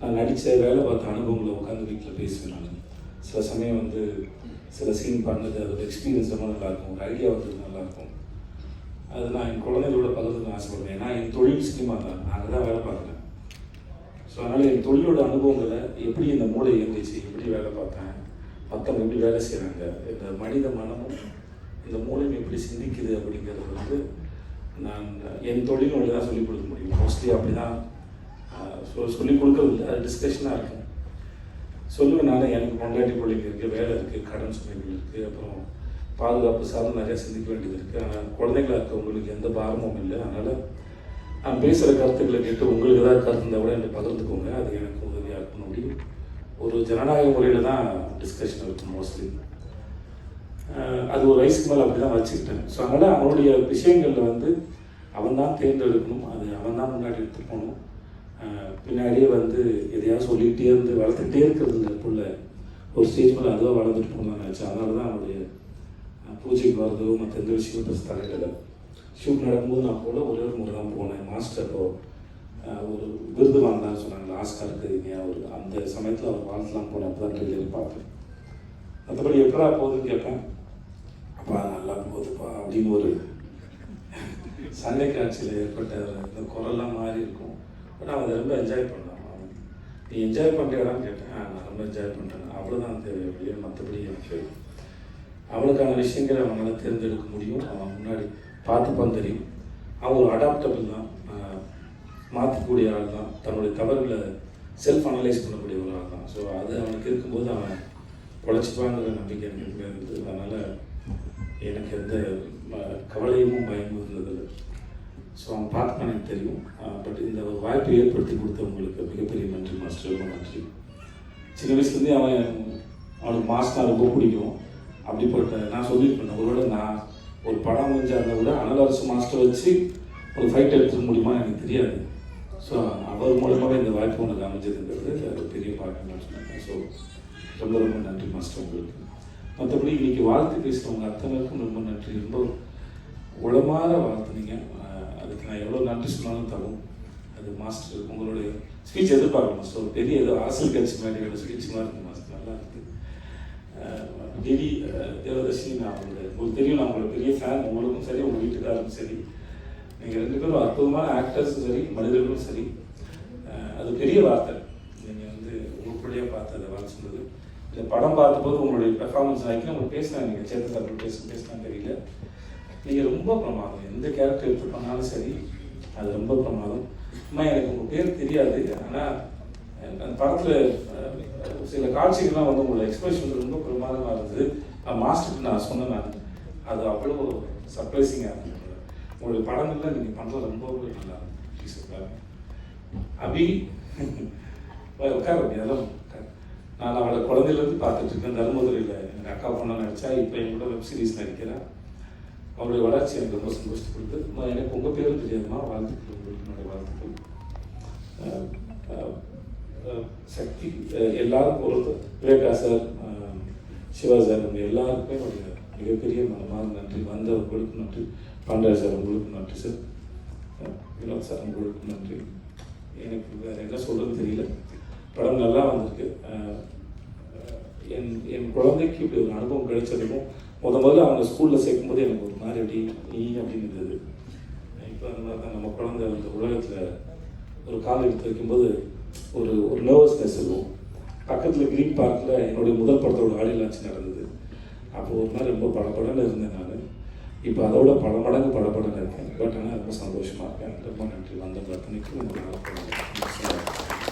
நான் நடித்த வேலை பார்த்த அனுபவங்களை உட்காந்து வீட்டில் பேசுவேன் நான். சில சமயம் வந்து சில சீன் பண்ணது அதோட எக்ஸ்பீரியன்ஸ் ரொம்ப நல்லாயிருக்கும். ஒரு ஐடியா வந்தது நல்லாயிருக்கும். அது நான் என் குழந்தைகளோட பகிர்ந்துக்க ஆசைப்படுவேன் ஏன்னா என் தொழில் சினிமா தான். நான் அங்கே தான் வேலை பார்க்குறேன். ஸோ அதனால் என் தொழிலோட அனுபவங்களை எப்படி இந்த மூளை இயங்குச்சு எப்படி வேலை பார்த்தேன் மற்றவங்க எப்படி வேலை செய்கிறாங்க இந்த மனித மனமும் இந்த மூளையும் எப்படி சிந்திக்குது அப்படிங்கிறது வந்து நான் என் தொழில் வழி தான் சொல்லிக் கொடுக்க முடியும். மோஸ்ட்லி அப்படி தான் சொல்லிக் கொடுக்கறது இல்லை அது டிஸ்கஷனாக இருக்கும் சொல்லுவேன் நான் எனக்கு பொண்டாட்டி பிள்ளைங்க இருக்குது வேலை இருக்குது கடன் சுமைகள் இருக்குது அப்புறம் பாதுகாப்பு சார்ந்து நிறையா சிந்திக்க வேண்டியது இருக்குது ஆனால் குழந்தைகளாக இருக்கவங்களுக்கு எந்த பாரமும் இல்லை. அதனால் நான் பேசுகிற கருத்துக்களை கேட்டு உங்களுக்கு ஏதாவது கருத்து இருந்தால் கூட என்னை பகிர்ந்துக்கோங்க. அது எனக்கு உதவியாக இருக்கணும் முடியும் ஒரு ஜனநாயக முறையில் தான் டிஸ்கஷன் இருக்கும் மோஸ்ட்லி அது ஒரு வயசுக்கு மேலே அப்படி தான் வச்சுக்கிட்டேன். ஸோ அதனால் அவனுடைய விஷயங்களில் வந்து அவன் தான் தேர்ந்தெடுக்கணும். அது அவன் தான் முன்னாடி எடுத்து போகணும் பின்னாடியே வந்து எதையாவது சொல்லிகிட்டே இருந்து வளர்த்துக்கிட்டே இருக்கிறது இந்த பிள்ளை ஒரு ஸ்டேஜ் மேலே அதுவாக வளர்ந்துட்டு போகணும்னு நினச்சேன். அதனால தான் அவனுடைய பூஜைக்கு வர்றதோ மற்ற எந்த விஷயமும் பெருசு தலையிடலை ஷூட் நடக்கும்போது நான் போல ஒரே ஒரு முறை தான் போனேன். மாஸ்டர் ஒரு விருது வாங்கினான்னு சொன்னாங்க ஆஸ்காருக்கு ஒரு அந்த சமயத்தில் அவர் வாழ்த்துலாம் போனேன். அப்போ தான் ட்ரெயிலர் பார்த்தேன். மற்றபடி எப்படா போகுதுன்னு கேட்பேன் அப்பா நல்லா போகுதுப்பா அப்படின்னு ஒரு சண்டை காட்சியில் ஏற்பட்ட இந்த குரல்லாம் மாறி நான் அதை ரொம்ப என்ஜாய் பண்ணான் நீ என்ஜாய் பண்ணுறியாடான்னு கேட்டேன். நான் ரொம்ப என்ஜாய் பண்ணுறேன் அவ்வளோதான் தேவை அப்படியே மற்றபடி எனக்கு அவனுக்கான விஷயங்களை அவனால் தேர்ந்தெடுக்க முடியும். அவன் முன்னாடி பார்த்துப்பான் தெரியும். அவன் ஒரு அடாப்டபிள் தான். மாற்றக்கூடிய ஆள் தான். தன்னுடைய தவறுகளை செல்ஃப் அனலைஸ் பண்ணக்கூடிய ஒரு ஆள் தான். ஸோ அது அவனுக்கு இருக்கும்போது அவன் பொழைச்சிப்பாங்கிற நம்பிக்கை எனக்கு இருந்தது அதனால் எனக்கு எந்த கவலையும் பயமும் இருந்ததில்லை. ஸோ அவன் பார்த்துக்கான எனக்கு தெரியும். பட் இந்த ஒரு வாய்ப்பை ஏற்படுத்தி கொடுத்தவங்களுக்கு மிகப்பெரிய நன்றி மாஸ்டர் ரொம்ப நன்றி. சின்ன வயசுலேருந்தே அவன் அவனுக்கு மாஸ்டர் ரொம்ப பிடிக்கும். அப்படிப்பட்ட நான் சொல்லியிருப்பேன் அவரோட நான் ஒரு படம் முடிஞ்சாங்க கூட அனலரசு மாஸ்டர் வச்சு ஒரு ஃபைட் எடுத்துக்க முடியுமா எனக்கு தெரியாது. ஸோ அவர் மூலமாக இந்த வாய்ப்பு உனக்கு அமைஞ்சதுங்கிறது அது பெரிய பாக்கியம் சொன்னாங்க ஸோ ரொம்ப ரொம்ப நன்றி மாஸ்டர் உங்களுக்கு. மற்றபடி இன்றைக்கி வாழ்த்து பேசுகிறவங்க அத்தனைக்கும் ரொம்ப நன்றி. ரொம்ப உளமாற வாழ்த்துனீங்க. அதுக்கு நான் எவ்வளோ நன்றி சொன்னாலும் தரும் அது மாஸ்டர் உங்களுடைய ஸ்பீச் எதிர்பார்க்கணும். மாஸ்டர் ஒரு பெரிய ஏதோ அரசியல் கட்சி மாதிரி ஸ்பீச் மாதிரி மாஸ்டர் நல்லா இருக்கு. டிடி தேவதர்ஷினி நான் அவங்களோட உங்களுக்கு தெரியும் நான் உங்களோட பெரிய ஃபேன் உங்களுக்கும் சரி உங்கள் வீட்டுக்காரருக்கும் சரி. நீங்கள் ரெண்டு பேரும் அற்புதமான ஆக்டர்ஸும் சரி மனிதர்களும் சரி. அது பெரிய வார்த்தை. நீங்கள் வந்து உங்களுக்குள்ளேயே பார்த்து அதை வாழ் சொன்னது இந்த படம் பார்த்தபோது உங்களுடைய பெர்ஃபார்மன்ஸ் ஆகிக்கலாம் உங்களுக்கு பேசினா நீங்கள் சேத்தத்தில் பேச பேசினா தெரியல. நீங்கள் ரொம்ப பிரமாதம். எந்த கேரக்டர் எடுத்து பண்ணாலும் சரி அது ரொம்ப பிரமாதம். அம்மா எனக்கு உங்கள் பேர் தெரியாது. ஆனால் அந்த படத்தில் சில காட்சிகள்லாம் வந்து உங்களோட எக்ஸ்பிரஷன் ரொம்ப பிரமாதமாக இருந்தது. மாஸ்டருக்கு நான் சொன்னேன் நான். அது அவ்வளோ சர்ப்ரைசிங்காக இருந்தது. உங்களுடைய படங்கள்லாம் நீங்கள் பண்ணுறது ரொம்ப நல்லா ப்ளீஸ் அபி உட்கார அதெல்லாம் நான் அவளை குழந்தையிலேருந்து பார்த்துட்டு இருக்கேன். தர்மதுரையில். எங்கள் அக்கா பொண்ணை நடித்தா இப்போ என் கூட வெப் சீரிஸ் நடிக்கிறேன் அவருடைய வளர்ச்சி எனக்கு ரொம்ப சந்தோஷத்தை எனக்கு உங்கள் பேரும் தெரியாதுமா வாழ்த்துக்கள் உங்களுக்கு என்னுடைய வாழ்த்துக்கள். சக்தி எல்லாரும் பொறுத்து விவேகா சார் சிவா சார் உங்கள் எல்லாருக்குமே என்னுடைய மிகப்பெரிய மனமாக நன்றி. வந்தவர்களுக்கு நன்றி. பாண்டா சார் உங்களுக்கு நன்றி சார். வினோத் சார் உங்களுக்கு நன்றி. எனக்கு வேறு என்ன சொல்கிறது தெரியல. படம் நல்லா வந்திருக்கு. என் என் குழந்தைக்கு இப்படி ஒரு அனுபவம் கிடைச்சதுக்கும் முத முதல்ல அவங்க ஸ்கூலில் சேர்க்கும்போது எனக்கு ஒரு மாதிரி அப்படி நீ அப்படின்னு இருந்தது. இப்போ அந்த மாதிரி தான் நம்ம குழந்தை அந்த உலகத்தில் ஒரு கால் எடுத்து வைக்கும்போது ஒரு ஒரு நர்வஸ்னஸ் இருக்கும். பக்கத்தில் க்ரீன் பார்க்கில் என்னுடைய முதல் படத்தோட ஆடியோ லான்ச் நடந்தது. அப்போது ஒரு மாதிரி ரொம்ப படப்படன்னு இருந்தேன் நான். இப்போ அதோட பல மடங்கு படபடன்னு இருக்கேன். பட் ஆனால் ரொம்ப சந்தோஷமாக இருக்கேன். ரொம்ப நன்றி. வந்த பிரச்சனைக்கு ரொம்ப நல்லா